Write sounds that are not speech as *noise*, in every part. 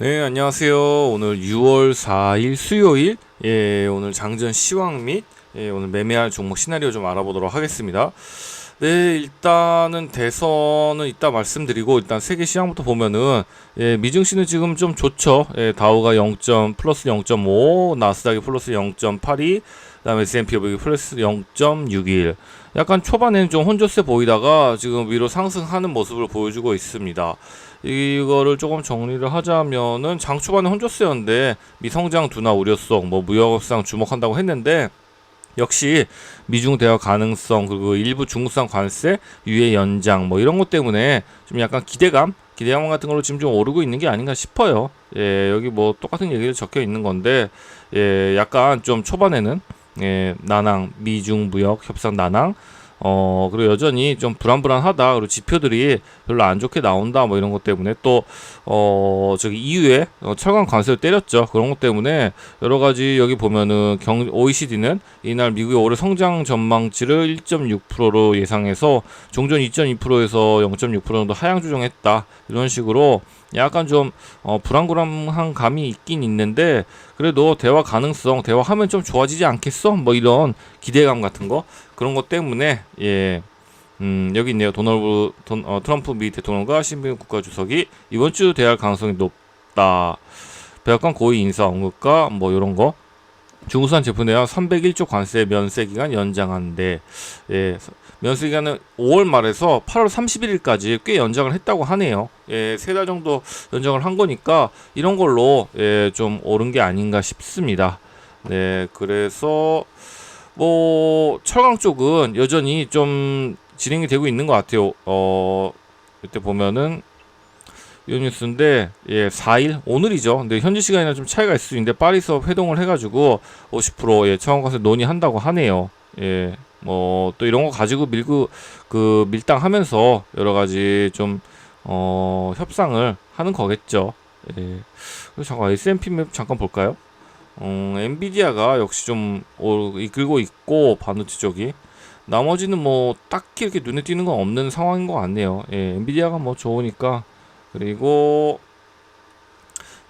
네, 안녕하세요. 오늘 6월 4일 수요일, 예, 오늘 장전 시황 및, 예, 오늘 매매할 종목 시나리오 좀 알아보도록 하겠습니다. 네, 일단은 대선은 이따 말씀드리고, 일단 세계 시황부터 보면은, 예, 미증시는 지금 좀 좋죠. 예, 다우가 0. 플러스 0.5, 나스닥이 플러스 0.82, 그 다음에 S&P 500이 플러스 0.61. 약간 초반에는 좀 혼조세 보이다가 지금 위로 상승하는 모습을 보여주고 있습니다. 이거를 조금 정리를 하자면은 장 초반에 혼조세였는데 미성장 둔화 우려성, 뭐 무역상 주목한다고 했는데 역시 미중 대화 가능성 그리고 일부 중국산 관세 유예 연장 뭐 이런 것 때문에 좀 약간 기대감 기대감 같은 걸로 지금 좀 오르고 있는 게 아닌가 싶어요. 예, 여기 뭐 똑같은 얘기를 적혀 있는 건데 예, 약간 좀 초반에는 예, 난항 미중 무역 협상 난항 어 그리고 여전히 좀 불안불안하다. 그리고 지표들이 별로 안 좋게 나온다. 뭐 이런 것 때문에 또 어 저기 이후에 어, 철강 관세를 때렸죠. 그런 것 때문에 여러 가지 여기 보면은 경 OECD는 이날 미국의 올해 성장 전망치를 1.6%로 예상해서 종전 2.2%에서 0.6% 정도 하향 조정했다. 이런 식으로 약간 좀 어, 불안불안한 감이 있긴 있는데 그래도 대화 가능성 대화하면 좀 좋아지지 않겠어 뭐 이런 기대감 같은 거 그런 것 때문에 예. 음, 여기 있네요. 도널드 돈, 어, 트럼프 미 대통령과 신빈 국가주석이 이번 주 대할 가능성이 높다. 백악관 고위 인사 언급과 뭐 이런 거. 중국산 제품 대한 301조 관세 면세 기간 연장한데 예, 면세 기간은 5월 말에서 8월 31일까지 꽤 연장을 했다고 하네요. 예, 세 달 정도 연장을 한 거니까 이런 걸로 예, 좀 오른 게 아닌가 싶습니다. 네, 그래서 뭐 철강 쪽은 여전히 좀 진행이 되고 있는 것 같아요. 어 이때 보면은 이 뉴스인데 예 4일 오늘이죠. 근데 현지 시간이랑 좀 차이가 있을 수 있는데 파리서 회동을 해가지고 50%예 청원 가서 논의한다고 하네요. 예. 뭐 또 이런 거 가지고 밀고 그 밀당하면서 여러 가지 좀 어, 협상을 하는 거겠죠. 예. 잠깐 S&P 맵 잠깐 볼까요? 음, 엔비디아가 역시 좀 이끌고 있고 반도체 쪽이 나머지는 뭐 딱히 이렇게 눈에 띄는 건 없는 상황인 것 같네요. 예, 엔비디아가 뭐 좋으니까 그리고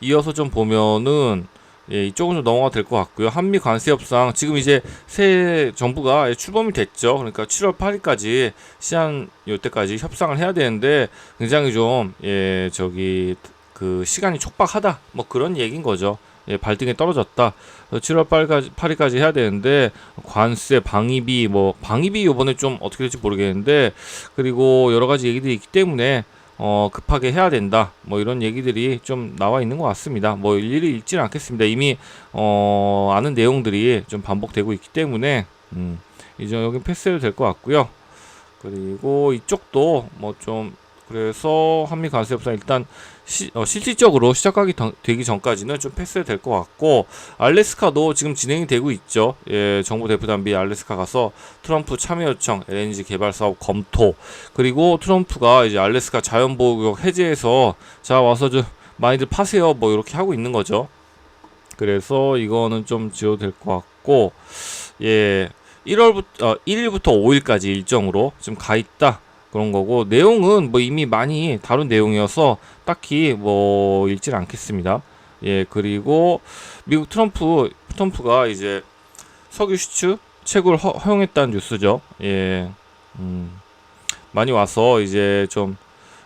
이어서 좀 보면은 예, 이쪽은 좀 넘어가 될 것 같고요. 한미 관세 협상 지금 이제 새 정부가 출범이 됐죠. 그러니까 7월 8일까지 시한 요때까지 협상을 해야 되는데 굉장히 좀 예, 저기 그 시간이 촉박하다. 뭐 그런 얘기인 거죠. 예, 발등에 떨어졌다. 7월 8일까지, 8일까지 해야 되는데 관세, 방위비 뭐 방위비 요번에 좀 어떻게 될지 모르겠는데 그리고 여러 가지 얘기들이 있기 때문에 어, 급하게 해야 된다. 뭐 이런 얘기들이 좀 나와 있는 것 같습니다. 뭐 일일이 읽지는 않겠습니다. 이미 어, 아는 내용들이 좀 반복되고 있기 때문에 음, 이제 여기 패스해도 될 것 같고요. 그리고 이쪽도 뭐 좀 그래서 한미 관세 협상 일단 시, 어, 실질적으로 시작하기 더, 되기 전까지는 좀 패스해야 될 것 같고 알래스카도 지금 진행이 되고 있죠. 예, 정부 대표단 비 알래스카 가서 트럼프 참여 요청 LNG 개발 사업 검토 그리고 트럼프가 이제 알래스카 자연보호구역 해제해서 자 와서 좀 많이들 파세요 뭐 이렇게 하고 있는 거죠. 그래서 이거는 좀 지어도 될 것 같고 예 1월부터 어, 1일부터 5일까지 일정으로 지금 가 있다. 그런 거고 내용은 뭐 이미 많이 다룬 내용이어서 딱히 뭐 읽질 않겠습니다. 예 그리고 미국 트럼프 트럼프가 이제 석유 수출 채굴 허, 허용했다는 뉴스죠. 예 음, 많이 와서 이제 좀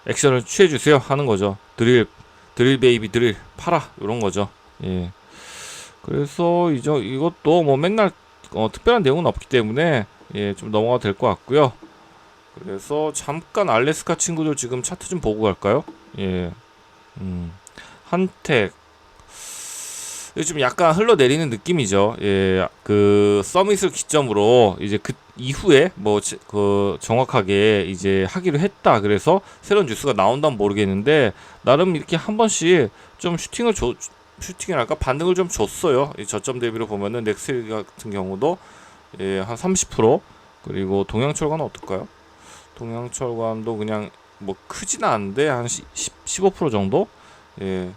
액션을 취해 주세요 하는 거죠. 드릴 드릴 베이비 드릴 팔아 이런 거죠. 예 그래서 이제 이것도 뭐 맨날 어, 특별한 내용은 없기 때문에 예, 좀 넘어가 될 것 같고요. 그래서 잠깐 알래스카 친구들 지금 차트 좀 보고 갈까요? 예. 음. 한택. 좀 약간 흘러내리는 느낌이죠. 예. 그 서밋을 기점으로 이제 그 이후에 뭐 그 정확하게 이제 하기로 했다. 그래서 새로운 뉴스가 나온다면 모르겠는데 나름 이렇게 한 번씩 좀 슈팅을 줘 슈팅이랄까 반등을 좀 줬어요. 이 저점 대비로 보면은 넥스 같은 경우도 예, 한 30% 그리고 동양철과는 어떨까요? 동양철관도 그냥 뭐 크진 않은데 한 10, 15% 정도? 예.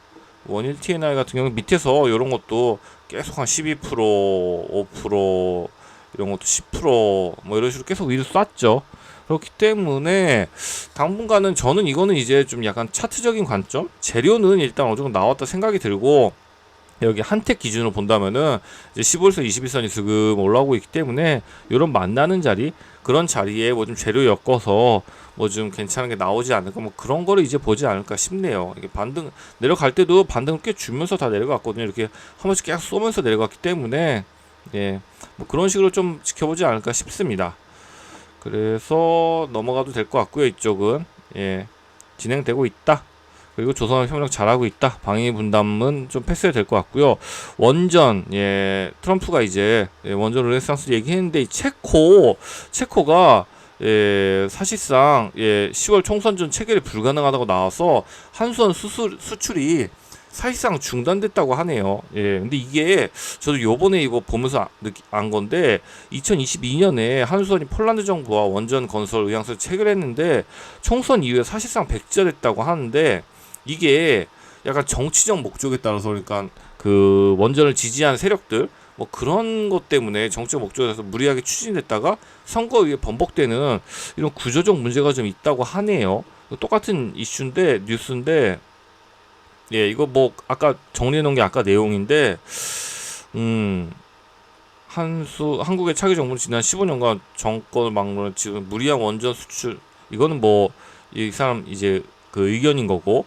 원일 TNI 같은 경우 밑에서 이런 것도 계속 한 12%, 5% 이런 것도 10%뭐 이런 식으로 계속 위로 쐈죠. 그렇기 때문에 당분간은 저는 이거는 이제 좀 약간 차트적인 관점 재료는 일단 어느 정도 나왔다 생각이 들고 여기 한택 기준으로 본다면은 이제 15일선 21선이 지금 올라오고 있기 때문에 이런 만나는 자리 그런 자리에 뭐 좀 재료 엮어서 뭐 좀 괜찮은 게 나오지 않을까 뭐 그런 거를 이제 보지 않을까 싶네요. 이게 반등 내려갈 때도 반등을 꽤 주면서 다 내려갔거든요. 이렇게 한 번씩 계속 쏘면서 내려갔기 때문에 예, 뭐 그런 식으로 좀 지켜보지 않을까 싶습니다. 그래서 넘어가도 될 것 같고요. 이쪽은 예, 진행되고 있다. 그리고 조선은 협력 잘하고 있다. 방위 분담은 좀 패스해야 될 것 같고요. 원전 예 트럼프가 이제 예, 원전 르네상스 얘기했는데 이 체코 체코가 예 사실상 예 10월 총선 전 체결이 불가능하다고 나와서 한수원 수술 수출이 사실상 중단됐다고 하네요. 예. 근데 이게 저도 요번에 이거 보면서 안 건데 2022년에 한수원이 폴란드 정부와 원전 건설 의향서를 체결했는데 총선 이후에 사실상 백지화됐다고 하는데 이게 약간 정치적 목적에 따라서 그러니까 그 원전을 지지하는 세력들 뭐 그런 것 때문에 정치적 목적에서 무리하게 추진됐다가 선거 위에 번복되는 이런 구조적 문제가 좀 있다고 하네요. 똑같은 이슈인데 뉴스인데 예 이거 뭐 아까 정리해 놓은 게 아까 내용인데 음 한수 한국의 차기 정부는 지난 15년간 정권을 막론해 지금 무리한 원전 수출 이거는 뭐 이 사람 이제 그 의견인 거고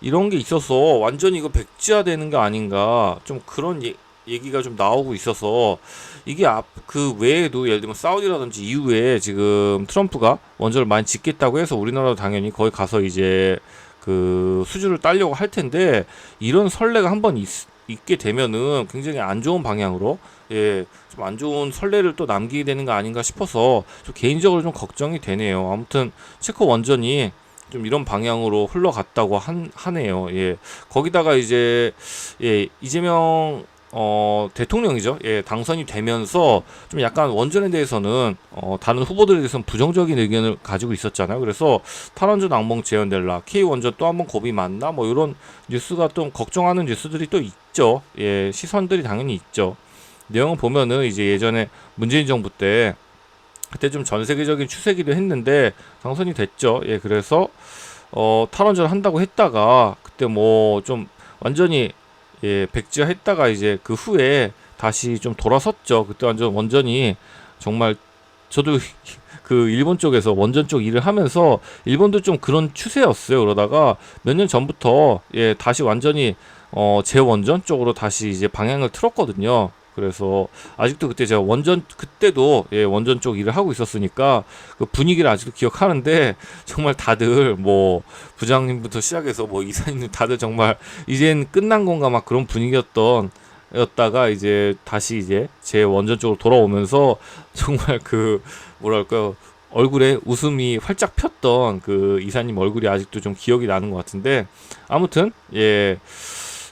이런 게 있어서 완전히 이거 백지화 되는 게 아닌가 좀 그런 예, 얘기가 좀 나오고 있어서 이게 앞 그 외에도 예를 들면 사우디라든지 이후에 지금 트럼프가 원전을 많이 짓겠다고 해서 우리나라도 당연히 거기 가서 이제 그 수주를 따려고 할 텐데 이런 선례가 한번 있게 되면은 굉장히 안 좋은 방향으로 예, 좀 안 좋은 선례를 또 남기게 되는 거 아닌가 싶어서 좀 개인적으로 좀 걱정이 되네요. 아무튼 체코 원전이 좀 이런 방향으로 흘러갔다고 한, 하네요. 예. 거기다가 이제, 예, 이재명, 어, 대통령이죠. 예, 당선이 되면서 좀 약간 원전에 대해서는, 어, 다른 후보들에 대해서는 부정적인 의견을 가지고 있었잖아요. 그래서 탈원전 악몽 재현될라, K원전 또 한 번 고비 맞나? 뭐 이런 뉴스가 좀 걱정하는 뉴스들이 또 있죠. 예, 시선들이 당연히 있죠. 내용을 보면은 이제 예전에 문재인 정부 때 그때 좀 전 세계적인 추세기도 했는데 당선이 됐죠. 예, 그래서 어, 탈원전 한다고 했다가 그때 뭐 좀 완전히 예, 백지화 했다가 이제 그 후에 다시 좀 돌아섰죠. 그때 완전 원전이 정말 저도 *laughs* 그 일본 쪽에서 원전 쪽 일을 하면서 일본도 좀 그런 추세였어요. 그러다가 몇 년 전부터 예, 다시 완전히 어, 재원전 쪽으로 다시 이제 방향을 틀었거든요. 그래서 아직도 그때 제가 원전 그때도 예, 원전 쪽 일을 하고 있었으니까 그 분위기를 아직도 기억하는데 *laughs* 정말 다들 뭐 부장님부터 시작해서 뭐 이사님 다들 정말 이젠 끝난 건가 막 그런 분위기였던 였다가 이제 다시 이제 제 원전 쪽으로 돌아오면서 정말 그 뭐랄까요 얼굴에 웃음이 활짝 폈던 그 이사님 얼굴이 아직도 좀 기억이 나는 것 같은데 아무튼 예.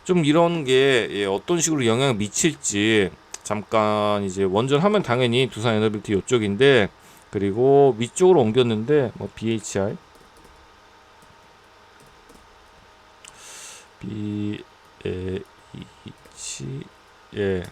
좀 이런 게 예, 어떤 식으로 영향을 미칠지 잠깐 이제 원전 하면 당연히 두산 에너빌티 이쪽인데 그리고 위쪽으로 옮겼는데 뭐 BHI B 에 H 예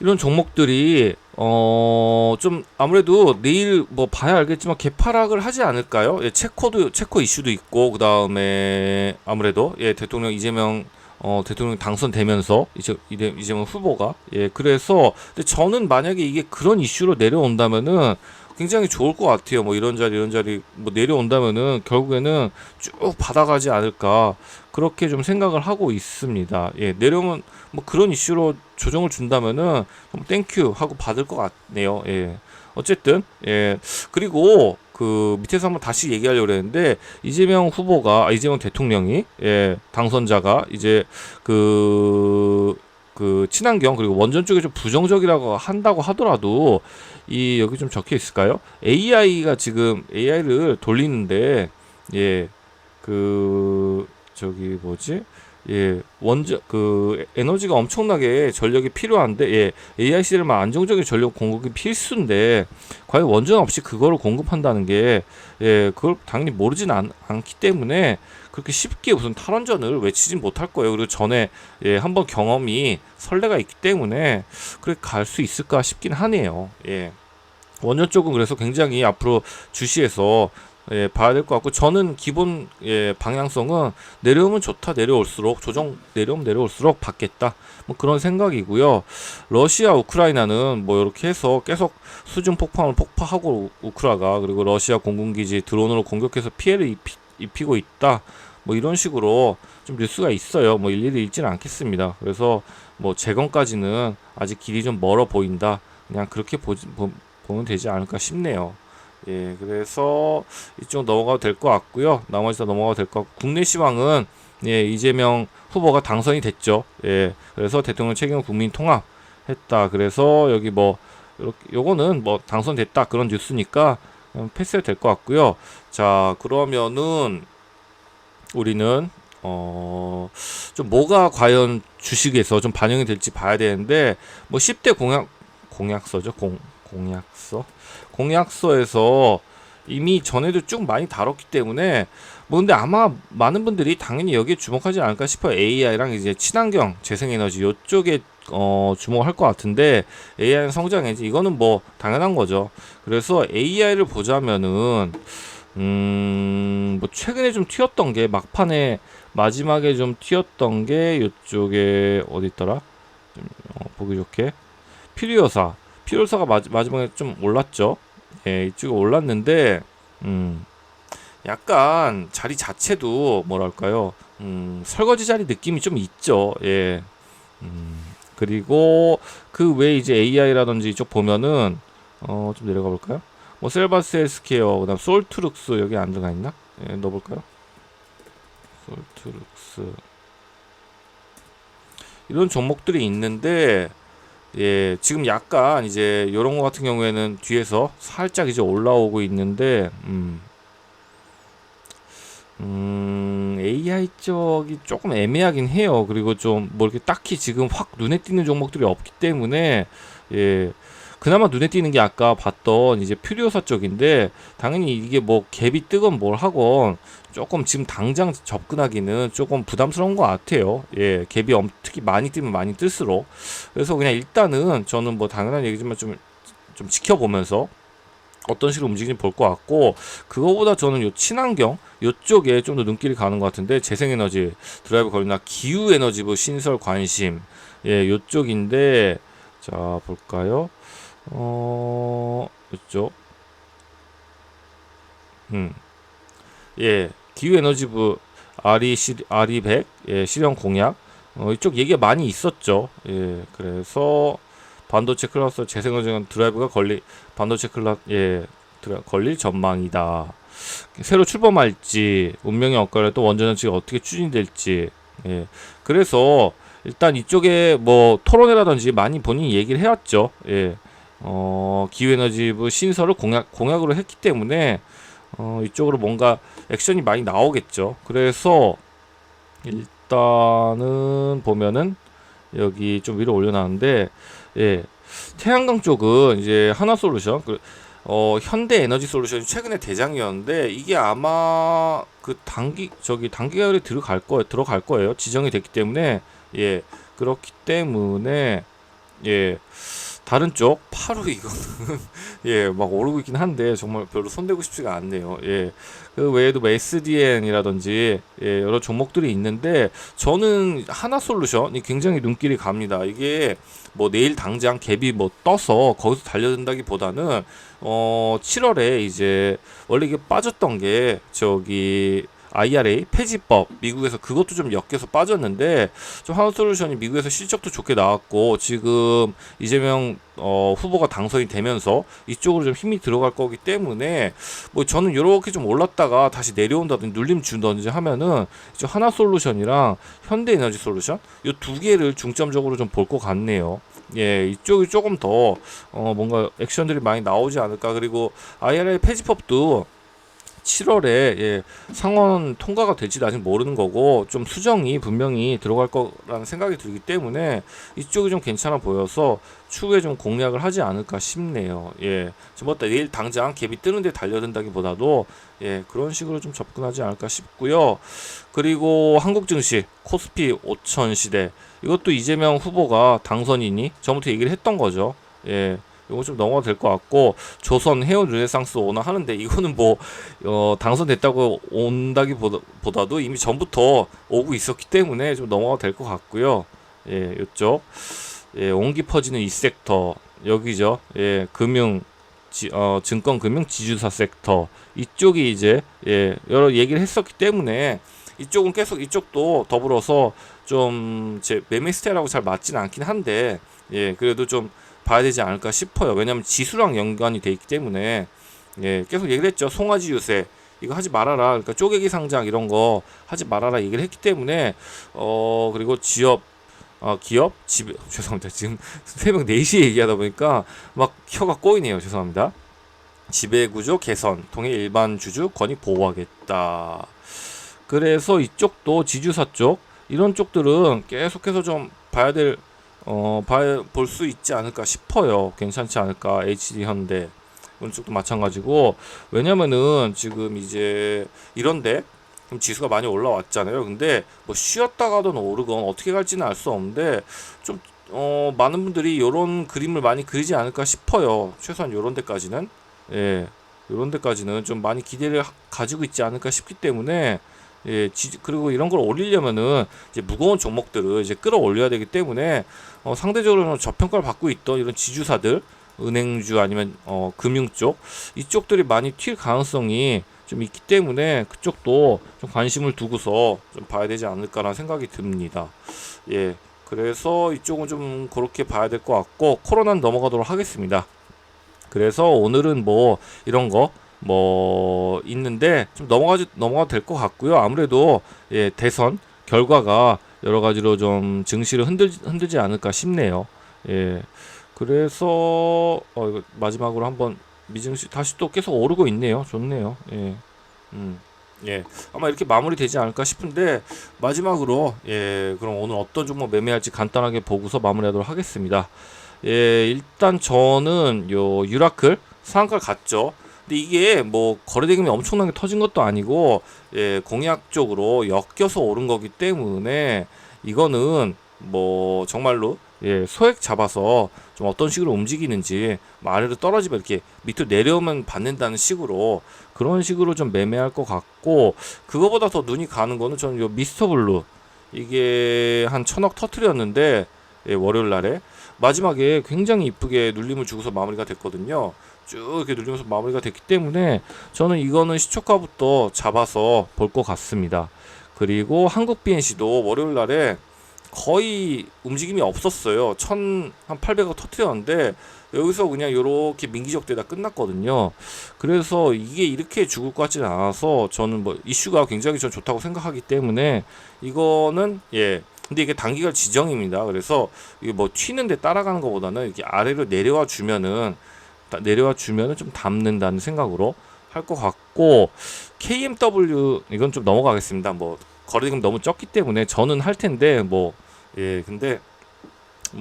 이런 종목들이 어 좀 아무래도 내일 뭐 봐야 알겠지만 개파락을 하지 않을까요? 예, 체코도 체코 이슈도 있고 그 다음에 아무래도 예 대통령 이재명 어 대통령 당선되면서 이제 이재- 이재명 후보가 예 그래서 근데 저는 만약에 이게 그런 이슈로 내려온다면은 굉장히 좋을 것 같아요. 뭐 이런 자리 이런 자리 뭐 내려온다면은 결국에는 쭉 받아가지 않을까 그렇게 좀 생각을 하고 있습니다. 예 내려오면 뭐 그런 이슈로 조정을 준다면은 좀 땡큐 하고 받을 것 같네요. 예. 어쨌든 예 그리고 그 밑에서 한번 다시 얘기하려고 그랬는데 이재명 후보가 아, 이재명 대통령이 예 당선자가 이제 그그 친환경 그리고 원전 쪽에 좀 부정적이라고 한다고 하더라도 이 여기 좀 적혀 있을까요? AI가 지금 AI를 돌리는데 예 그 저기 뭐지 예, 원전 그 에너지가 엄청나게 전력이 필요한데 예, AI 시스템만 안정적인 전력 공급이 필수인데 과연 원전 없이 그거를 공급한다는 게 예, 그걸 당연히 모르진 않, 않기 때문에 그렇게 쉽게 우선 탈원전을 외치진 못할 거예요. 그리고 전에 예, 한번 경험이 선례가 있기 때문에 그래 갈수 있을까 싶긴 하네요. 예. 원전 쪽은 그래서 굉장히 앞으로 주시해서 예, 봐야 될 것 같고 저는 기본 예, 방향성은 내려오면 좋다 내려올수록 조정 내려오면 내려올수록 받겠다 뭐 그런 생각이고요. 러시아 우크라이나는 뭐 이렇게 해서 계속 수중 폭탄을 폭파하고 우- 우크라가 그리고 러시아 공군기지 드론으로 공격해서 피해를 입히, 입히고 있다. 뭐 이런 식으로 좀 뉴스가 있어요. 뭐 일일이 읽지는 않겠습니다. 그래서 뭐 재건까지는 아직 길이 좀 멀어 보인다. 그냥 그렇게 보지, 보, 보면 되지 않을까 싶네요. 예, 그래서 이쪽 넘어가도 될 것 같고요. 나머지 다 넘어가도 될 것 같고 국내 시황은 예, 이재명 후보가 당선이 됐죠. 예, 그래서 대통령 책임 국민 통합 했다. 그래서 여기 뭐 요렇게 요거는 뭐 당선됐다 그런 뉴스니까 그냥 패스해도 될 것 같고요. 자, 그러면은 우리는 어, 좀 뭐가 과연 주식에서 좀 반영이 될지 봐야 되는데 뭐 10대 공약 공약서죠. 공 공약서. 공약서에서 이미 전에도 쭉 많이 다뤘기 때문에 뭐 근데 아마 많은 분들이 당연히 여기에 주목하지 않을까 싶어요. AI랑 이제 친환경, 재생에너지 요쪽에 어 주목할 것 같은데 AI는 성장해지 이거는 뭐 당연한 거죠. 그래서 AI를 보자면은 음 뭐 최근에 좀 튀었던 게 막판에 마지막에 좀 튀었던 게 요쪽에 어디 있더라? 좀, 어, 보기 좋게 피리오사 마지, 마지막에 좀 올랐죠. 예, 이쪽에 올랐는데 음 약간 자리 자체도 뭐랄까요? 음 설거지 자리 느낌이 좀 있죠. 예. 음 그리고 그 외에 이제 AI라든지 이쪽 보면은 어 좀 내려가 볼까요? 뭐 셀바스 헬스케어 그다음 솔트룩스 여기 안 들어가 있나? 예, 넣어 볼까요? 솔트룩스 이런 종목들이 있는데 예, 지금 약간 이제 요런 거 같은 경우에는 뒤에서 살짝 이제 올라오고 있는데 음. 음, AI 쪽이 조금 애매하긴 해요. 그리고 좀 뭐 이렇게 딱히 지금 확 눈에 띄는 종목들이 없기 때문에 예. 그나마 눈에 띄는 게 아까 봤던 이제 퓨리오사 쪽인데 당연히 이게 뭐 갭이 뜨건 뭘 하건 조금 지금 당장 접근하기는 조금 부담스러운 것 같아요. 예, 갭이 엄, 특히 많이 뜨면 많이 뜰수록. 그래서 그냥 일단은 저는 뭐 당연한 얘기지만 좀 좀 지켜보면서 어떤 식으로 움직이는지 볼 것 같고 그거보다 저는 요 친환경 요쪽에 좀 더 눈길이 가는 것 같은데 재생에너지 드라이브 걸리나 기후 에너지부 신설 관심. 예 요쪽인데 자 볼까요 어 요쪽 음 예 기후에너지부 RE 시 RE 100 예, 실현 공약 어, 이쪽 얘기가 많이 있었죠 예 그래서 반도체 클러스터 재생에너지 드라이브가 걸리 반도체 클러 예 드라, 걸릴 전망이다. 새로 출범할지 운명의 엇갈려 또 원전전지가 어떻게 추진될지 예 그래서 일단 이쪽에 뭐 토론회라든지 많이 본인이 얘기를 해왔죠. 예. 어, 기후에너지부 신설을 공약, 공약으로 했기 때문에, 어, 이쪽으로 뭔가 액션이 많이 나오겠죠. 그래서, 일단은 보면은, 여기 좀 위로 올려놨는데, 예. 태양광 쪽은 이제 하나솔루션, 그, 어, 현대에너지 솔루션이 최근에 대장이었는데, 이게 아마 그 단기, 저기 단기 가을에 들어갈 거예요. 들어갈 거예요. 지정이 됐기 때문에, 예. 그렇기 때문에, 예. 다른 쪽? 파루 이거는. *laughs* 예 막 오르고 있긴 한데 정말 별로 손대고 싶지가 않네요. 예 그 외에도 뭐 SDN이라든지 예 여러 종목들이 있는데 저는 하나 솔루션이 굉장히 눈길이 갑니다. 이게 뭐 내일 당장 갭이 뭐 떠서 거기서 달려든다기보다는 어 7월에 이제 원래 이게 빠졌던 게 저기 IRA 폐지법 미국에서 그것도 좀 엮여서 빠졌는데 좀 하우솔루션이 미국에서 실적도 좋게 나왔고 지금 이재명 어, 후보가 당선이 되면서 이쪽으로 좀 힘이 들어갈 거기 때문에 뭐 저는 이렇게 좀 올랐다가 다시 내려온다든지 눌림 준다든지 하면은 이제 하나 솔루션이랑 현대에너지 솔루션 이 두 개를 중점적으로 좀 볼 것 같네요. 예, 이쪽이 조금 더 어, 뭔가 액션들이 많이 나오지 않을까 그리고 IRA 폐지법도 7월에 예, 상원 통과가 될지도 아직 모르는 거고 좀 수정이 분명히 들어갈 거라는 생각이 들기 때문에 이쪽이 좀 괜찮아 보여서 추후에 좀 공략을 하지 않을까 싶네요. 예, 뭐 내일 당장 갭이 뜨는데 달려든다기보다도 예 그런 식으로 좀 접근하지 않을까 싶고요. 그리고 한국 증시 코스피 5천 시대 이것도 이재명 후보가 당선이니 전부터 얘기를 했던 거죠. 예. 이거 좀 넘어가도 될 것 같고 조선 헤어 르네상스 오나 하는데 이거는 뭐 어, 당선됐다고 온다기보다도 이미 전부터 오고 있었기 때문에 좀 넘어가도 될것 같고요. 예, 이쪽 예, 온기 퍼지는 이 섹터 여기죠. 예, 금융 지, 어, 증권 금융 지주사 섹터 이쪽이 이제 예, 여러 얘기를 했었기 때문에 이쪽은 계속 이쪽도 더불어서 좀 제 매매 스타일하고 잘 맞지는 않긴 한데 예, 그래도 좀 봐야 되지 않을까 싶어요. 왜냐하면 지수랑 연관이 돼 있기 때문에 예, 계속 얘기를 했죠. 송아지 유세 이거 하지 말아라. 그러니까 쪼개기 상장 이런 거 하지 말아라 얘기를 했기 때문에 어 그리고 지역 어, 기업 집 *laughs* 죄송합니다. 지금 *laughs* 새벽 4시에 얘기하다 보니까 막 혀가 꼬이네요. 죄송합니다. 지배 구조 개선, 통해 일반 주주 권익 보호하겠다. 그래서 이쪽도 지주사 쪽 이런 쪽들은 계속해서 좀 봐야 될 어, 볼 수 있지 않을까 싶어요. 괜찮지 않을까. HD 현대. 이런 쪽도 마찬가지고. 왜냐면은 지금 이제 이런데 좀 지수가 많이 올라왔잖아요. 근데 뭐 쉬었다가도 오르건 어떻게 갈지는 알 수 없는데 좀 어, 많은 분들이 이런 그림을 많이 그리지 않을까 싶어요. 최소한 이런 데까지는. 예. 이런 데까지는 좀 많이 기대를 하- 가지고 있지 않을까 싶기 때문에 예, 지, 그리고 이런 걸 올리려면은 이제 무거운 종목들을 이제 끌어올려야 되기 때문에 어, 상대적으로는 저평가를 받고 있던 이런 지주사들, 은행주 아니면 어, 금융 쪽 이쪽들이 많이 튈 가능성이 좀 있기 때문에 그쪽도 좀 관심을 두고서 좀 봐야 되지 않을까라는 생각이 듭니다. 예, 그래서 이쪽은 좀 그렇게 봐야 될 것 같고 코로나는 넘어가도록 하겠습니다. 그래서 오늘은 뭐 이런 거 뭐 있는데 좀 넘어가지 넘어가도 될것 같고요. 아무래도 예, 대선 결과가 여러 가지로 좀 증시를 흔들 흔들지 않을까 싶네요. 예. 그래서 어 이거 마지막으로 한번 미증시 다시 또 계속 오르고 있네요. 좋네요. 예. 음. 예. 아마 이렇게 마무리되지 않을까 싶은데 마지막으로 예, 그럼 오늘 어떤 종목 매매할지 간단하게 보고서 마무리하도록 하겠습니다. 예, 일단 저는 요 유라클 상한가를 갔죠. 근데 이게 뭐 거래대금이 엄청나게 터진 것도 아니고 예, 공약 쪽으로 엮여서 오른 거기 때문에 이거는 뭐 정말로 예, 소액 잡아서 좀 어떤 식으로 움직이는지 뭐 아래로 떨어지면 이렇게 밑으로 내려오면 받는다는 식으로 그런 식으로 좀 매매할 것 같고 그거보다 더 눈이 가는 거는 저는 요 미스터 블루 이게 한 천억 터트렸는데 예, 월요일 날에 마지막에 굉장히 이쁘게 눌림을 주고서 마무리가 됐거든요. 쭉 이렇게 눌리면서 마무리가 됐기 때문에 저는 이거는 시초가부터 잡아서 볼 것 같습니다. 그리고 한국 BNC도 월요일 날에 거의 움직임이 없었어요. 천한 800억 터트렸는데 여기서 그냥 요렇게 민기적대다 끝났거든요. 그래서 이게 이렇게 죽을 것 같지는 않아서 저는 뭐 이슈가 굉장히 전 좋다고 생각하기 때문에 이거는 예. 근데 이게 단기간 지정입니다. 그래서 이게 뭐 튀는데 따라가는 것보다는 이렇게 아래로 내려와 주면은 다- 내려와 주면은 좀 담는다는 생각으로 할 것 같고 KMW 이건 좀 넘어가겠습니다. 뭐 거래금 너무 적기 때문에 저는 할 텐데 뭐 예 근데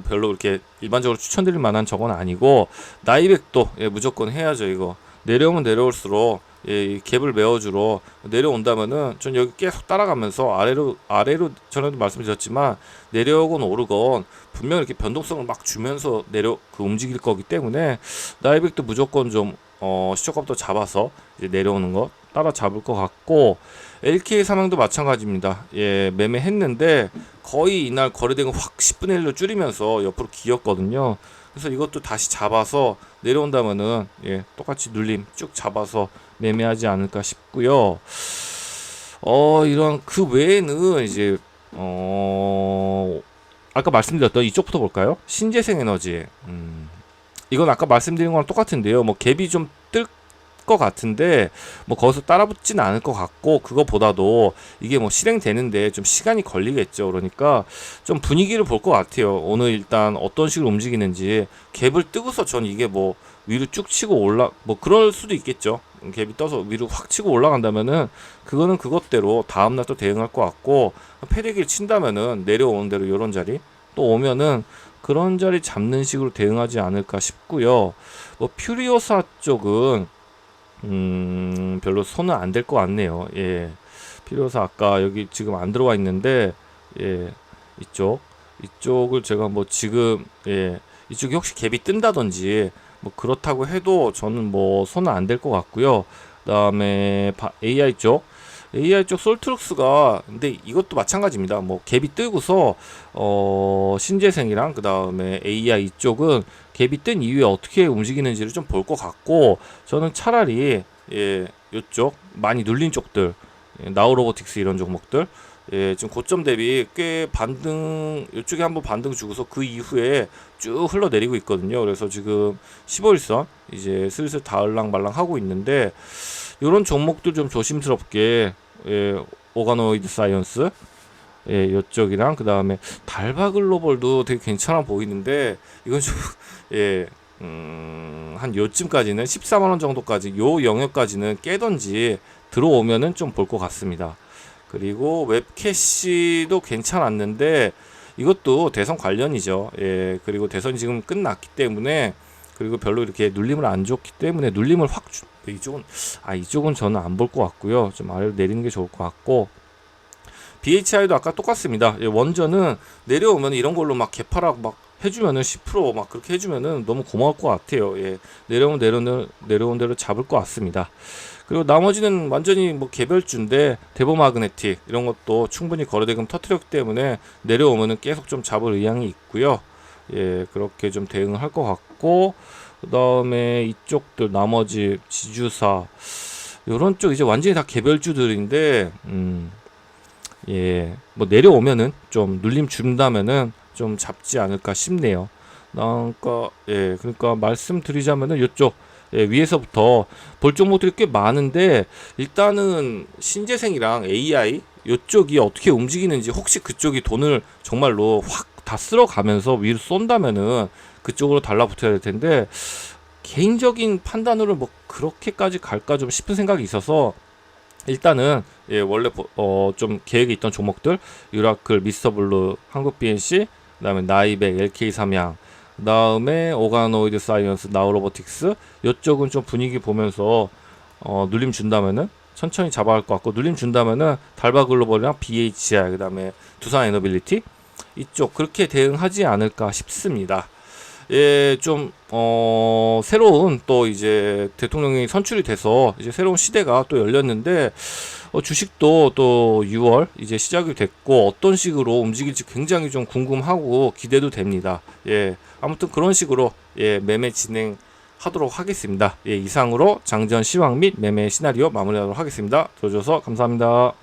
별로 그렇게 일반적으로 추천드릴 만한 저건 아니고 나이백도 예, 무조건 해야죠 이거 내려오면 내려올수록 예, 이 갭을 메워주러 내려온다면은 전 여기 계속 따라가면서 아래로 아래로 전에도 말씀드렸지만 내려오건 오르건 분명 이렇게 변동성을 막 주면서 내려 그 움직일 거기 때문에 나이백도 무조건 좀 어, 시초값도 잡아서 이제 내려오는 거 따라 잡을 것 같고 LK 사망도 마찬가지입니다. 예, 매매했는데 거의 이날 거래된 거확 10분의 1로 줄이면서 옆으로 기었거든요. 그래서 이것도 다시 잡아서 내려온다면은 예, 똑같이 눌림 쭉 잡아서 매매하지 않을까 싶고요. 어, 이런 그 외에는 이제 어 아까 말씀드렸던 이쪽부터 볼까요? 신재생 에너지. 음. 이건 아까 말씀드린 거랑 똑같은데요. 뭐 갭이 좀 뜰 것 같은데 뭐 거기서 따라붙지는 않을 것 같고 그거보다도 이게 뭐 실행되는데 좀 시간이 걸리겠죠. 그러니까 좀 분위기를 볼 것 같아요. 오늘 일단 어떤 식으로 움직이는지 갭을 뜨고서 전 이게 뭐 위로 쭉 치고 올라 뭐 그럴 수도 있겠죠. 갭이 떠서 위로 확 치고 올라간다면은 그거는 그것대로 다음날 또 대응할 것 같고 패대기를 친다면은 내려오는 대로 요런 자리 또 오면은 그런 자리 잡는 식으로 대응하지 않을까 싶고요. 뭐 퓨리오사 쪽은 음 별로 손은 안 될 것 같네요. 예. 퓨리오사 아까 여기 지금 안 들어와 있는데 예 이쪽 이쪽을 제가 뭐 지금 예 이쪽이 혹시 갭이 뜬다든지 뭐 그렇다고 해도 저는 뭐 손은 안 될 것 같고요. 그다음에 바- AI 쪽 AI 쪽 솔트룩스가 근데 이것도 마찬가지입니다. 뭐 갭이 뜨고서 어 신재생이랑 그다음에 AI 이쪽은 갭이 뜬 이후에 어떻게 움직이는지를 좀 볼 것 같고 저는 차라리 예 요쪽 많이 눌린 쪽들 예, 나우로보틱스 이런 종목들 예, 지금 고점 대비 꽤 반등 이쪽에 한번 반등 주고서 그 이후에 쭉 흘러내리고 있거든요. 그래서 지금 15일선 이제 슬슬 다을랑 말랑 하고 있는데 이런 종목들 좀 조심스럽게 예, 오가노이드 사이언스 예, 이쪽이랑 그 다음에 달바 글로벌도 되게 괜찮아 보이는데 이건 좀 *laughs* 예, 음, 한 요쯤까지는 14만 원 정도까지 요 영역까지는 깨던지 들어오면은 좀 볼 것 같습니다. 그리고 웹캐시도 괜찮았는데 이것도 대선 관련이죠. 예, 그리고 대선이 지금 끝났기 때문에 그리고 별로 이렇게 눌림을 안 줬기 때문에 눌림을 확 주, 이쪽은 아 이쪽은 저는 안 볼 것 같고요. 좀 아래로 내리는 게 좋을 것 같고 BHI도 아까 똑같습니다. 예, 원전은 내려오면 이런 걸로 막 개파락 막 해주면은 10%막 그렇게 해주면은 너무 고마울 것 같아요. 예, 내려오면 내려오는 내려온 대로 잡을 것 같습니다. 그리고 나머지는 완전히 뭐 개별주인데 데보마그네틱 이런 것도 충분히 거래대금 터트렸기 때문에 내려오면은 계속 좀 잡을 의향이 있고요. 예, 그렇게 좀 대응을 할 것 같고 그다음에 이쪽들 나머지 지주사 요런 쪽 이제 완전히 다 개별주들인데 음. 예, 뭐 내려오면은 좀 눌림 준다면은 좀 잡지 않을까 싶네요. 그러니까 예, 그러니까 말씀드리자면은 요쪽 예, 위에서부터 볼 종목들이 꽤 많은데 일단은 신재생이랑 AI 요쪽이 어떻게 움직이는지 혹시 그쪽이 돈을 정말로 확 다 쓸어가면서 위로 쏜다면은 그쪽으로 달라붙어야 될 텐데 개인적인 판단으로 뭐 그렇게까지 갈까 좀 싶은 생각이 있어서 일단은 예 원래 어 좀 계획에 있던 종목들 유라클, 미스터블루, 한국 BNC, 그다음에 나이백, LK 삼양, 그 다음에 오가노이드 사이언스, 나우로보틱스 요쪽은 좀 분위기 보면서 어 눌림 준다면은 천천히 잡아야 할것 같고 눌림 준다면은 달바 글로벌이랑 BHI 그다음에 두산 에너빌리티 이쪽 그렇게 대응하지 않을까 싶습니다. 예, 좀, 어, 새로운 또 이제 대통령이 선출이 돼서 이제 새로운 시대가 또 열렸는데, 어, 주식도 또 6월 이제 시작이 됐고, 어떤 식으로 움직일지 굉장히 좀 궁금하고 기대도 됩니다. 예, 아무튼 그런 식으로, 예, 매매 진행 하도록 하겠습니다. 예, 이상으로 장전 시황 및 매매 시나리오 마무리하도록 하겠습니다. 들어줘서 감사합니다.